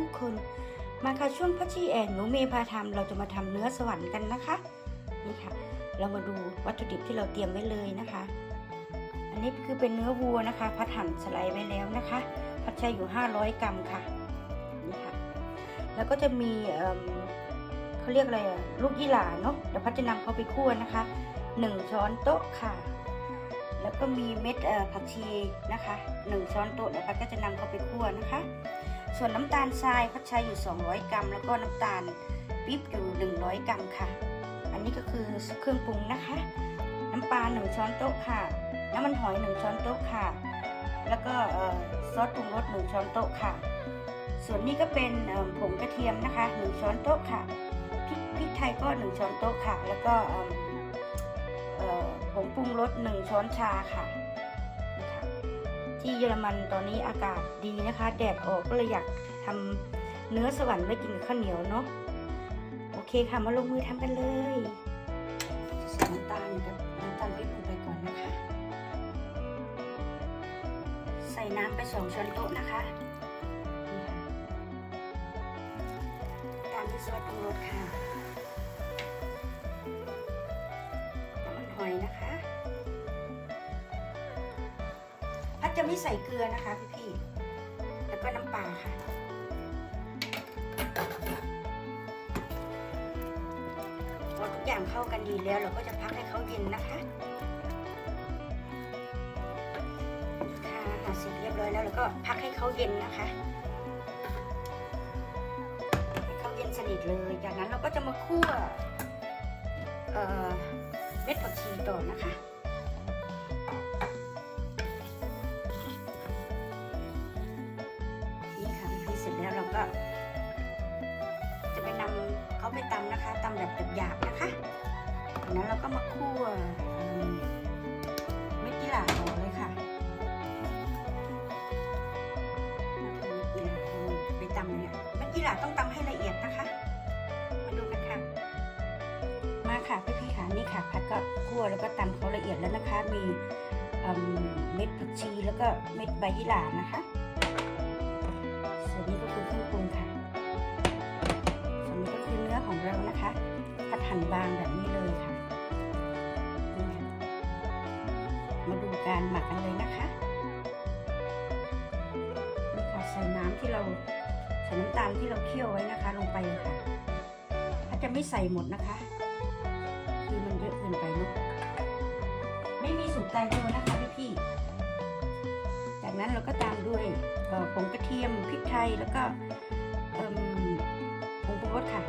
รักทุกคนมาค่ะช่วงพัชชีแอนหนูเมย์พาทำเราจะมาทำเนื้อสวรรค์กันนะคะนี่ค่ะ เรามาดูวัตถุดิบที่เราเตรียมไว้เลยนะคะ อันนี้คือเป็นเนื้อวัวนะคะ พัดหั่นสไลด์ไว้แล้วนะคะ พัดใช้อยู่ 500 กรัมค่ะนี่ค่ะ แล้วก็จะมีเเขาเรียกอะไรลูกยี่หร่าเนาะเดี๋ยวพัดจะนำเขาไปคั่วนะคะ 1 ช้อนโต๊ะค่ะ แล้วก็มีเม็ดผักชีนะคะ 1 ช้อนโต๊ะเดี๋ยวพัดก็จะนำเขาไปคั่วนะคะ ส่วนน้ำตาลทรายพัดใช้อยู่ 200 กรัม แล้วก็น้ำตาลปี๊บอยู่ 100 กรัมค่ะ อันนี้ก็คือเครื่องปรุงนะคะ น้ำปลา1ช้อนโต๊ะค่ะ น้ำมันหอย 1 ช้อนโต๊ะค่ะ แล้วก็ซอสปรุงรส1ช้อนโต๊ะค่ะ ส่วนนี้ก็เป็นผงกระเทียมนะคะ 1 ช้อนโต๊ะค่ะ พริกพริกไทยก็ 1 ช้อนโต๊ะค่ะ แล้วก็ผงปรุงรส1ช้อนชาค่ะ ที่เยอรมันตอนนี้อากาศดีนะคะ แดดออกก็เลยอยากทำเนื้อสวรรค์ไว้กินกับข้าวเหนียวเนาะโอเคค่ะมาลงมือทำกันเลยใส่น้ำตาลกับน้ำตาลปี๊บลงไปก่อนนะคะ ใส่น้ำไปสองช้อนโต๊ะนะคะนี่ค่ะตามที่ซอสปรุงรสค่ะ จะไม่ใส่เกลือนะคะพี่พี่ๆแล้วก็น้ำปลาค่ะ พอทุกอย่างเข้ากันดีแล้วเราก็จะพักให้เขาเย็นนะคะค่ะเสร็จเรียบร้อยแล้วเราก็พักให้เขาเย็นนะคะให้เขาเย็นสนิทเลย จากนั้นเราก็จะมาคั่วเเม็ดผักชีต่อนะคะำแบบหยาบๆนะคะจากนั้นเราก็มาคั่วเม็ดยีหร่าต่อเลยค่ะไปตำเลยเนี่ยเม็ดยี่หร่าต้องตำให้ละเอียดนะคะ มาดูกันค่ะ มาค่ะพี่ๆค่ะนี่ค่ะพัดก็คั่วแล้วก็ตำเขาละเอียดแล้วนะคะ มีเมเม็ดผักชีแล้วก็เม็ดใบยี่หร่านะคะ หั่นบางแบบนี้เลยค่ะ มาดูการหมักกันเลยนะคะนี่ค่ะใส่น้ำที่เราใส่น้ำตาลที่เราเคี่ยวไว้นะคะ ลงไปค่ะอาจจะไม่ใส่หมดนะคะ คือมันเยอะเกินไปเนอะไม่มีสูตรตายตัวนะคะพี่พี่ๆจากนั้นเราก็ตามด้วยผงกระเทียมพริกไทยแล้วก็ผงปรุงรสค่ะ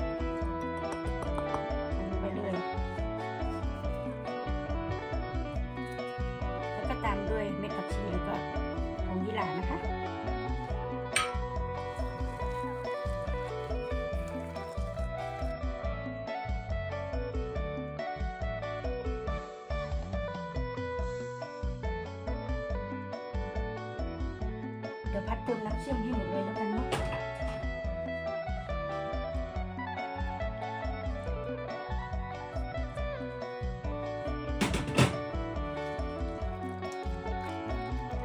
เดี๋ยวพัดเติมน้ำเชื่อมให้หมดเลยแล้วกันเนาะ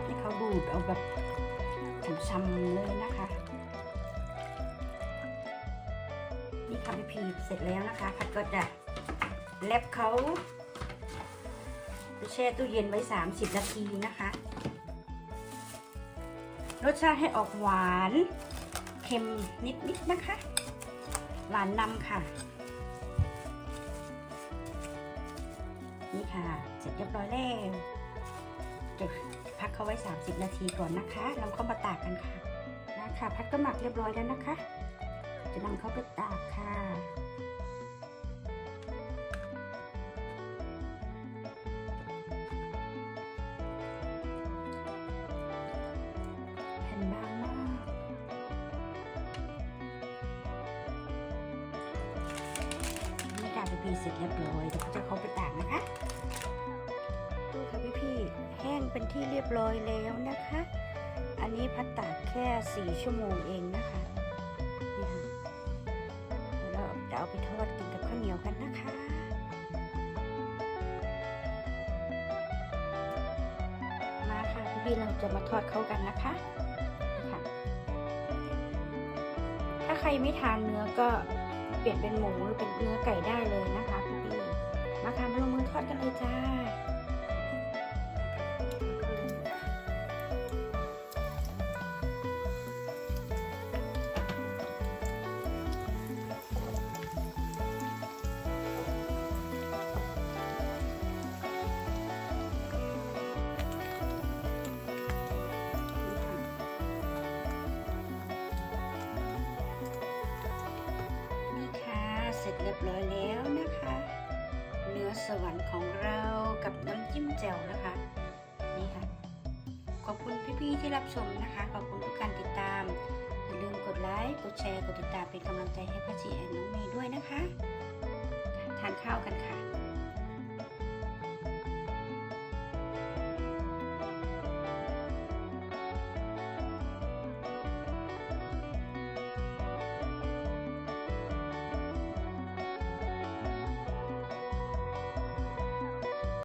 ให้เขาดูดเอาแบบช้ำๆเลยนะคะ นี่ค่ะพี่พีเสร็จแล้วนะคะ พัดก็จะแลบเขาแช่ตู้เย็นไว้ 30 นาทีนะคะ รสชาติให้ออกหวานเค็มนิดๆนะคะ หวานนำค่ะ นี่ค่ะ เสร็จเรียบร้อยแล้วจะพักเขาไว้ 30 นาทีก่อนนะคะเราเข้ามาตากกันค่ะนะคะพัดก็หมักเรียบร้อยแล้วนะคะ จะนำเขาไปตากค่ะ พี่เสร็จเรียบร้อยเดี๋ยวจะเขาไปตากนะคะดูค่ะพี่พี่แห้งเป็นที่เรียบร้อยแล้วนะคะ อันนี้พัดตากแค่4ชั่วโมงเองนะคะนี่ค่ะเดี๋ยวจะเอาไปทอดกินกับข้าวเหนียวกันนะคะมาค่ะพี่พี่เราจะมาทอดเขากันนะคะค่ะใครไม่ทานเนื้อก็ เปลี่ยนเป็นหมูหรือเป็นเนื้อไก่ได้เลยนะคะพี่พี่มาค่ะมาลงมือทอดกันเลยจ้า บร้อยแล้วนะคะ เนื้อสวรรค์ของเรากับน้ำจิ้มแจ่วนะคะ นี่ค่ะ ขอบคุณพี่ๆที่รับชมนะคะ ขอบคุณทุกการติดตาม อย่าลืมกดไลค์กดแชร์กดติดตามเป็นกำลังใจให้พัชชีแอนน้องมีด้วยนะคะ ทานข้าวกันค่ะ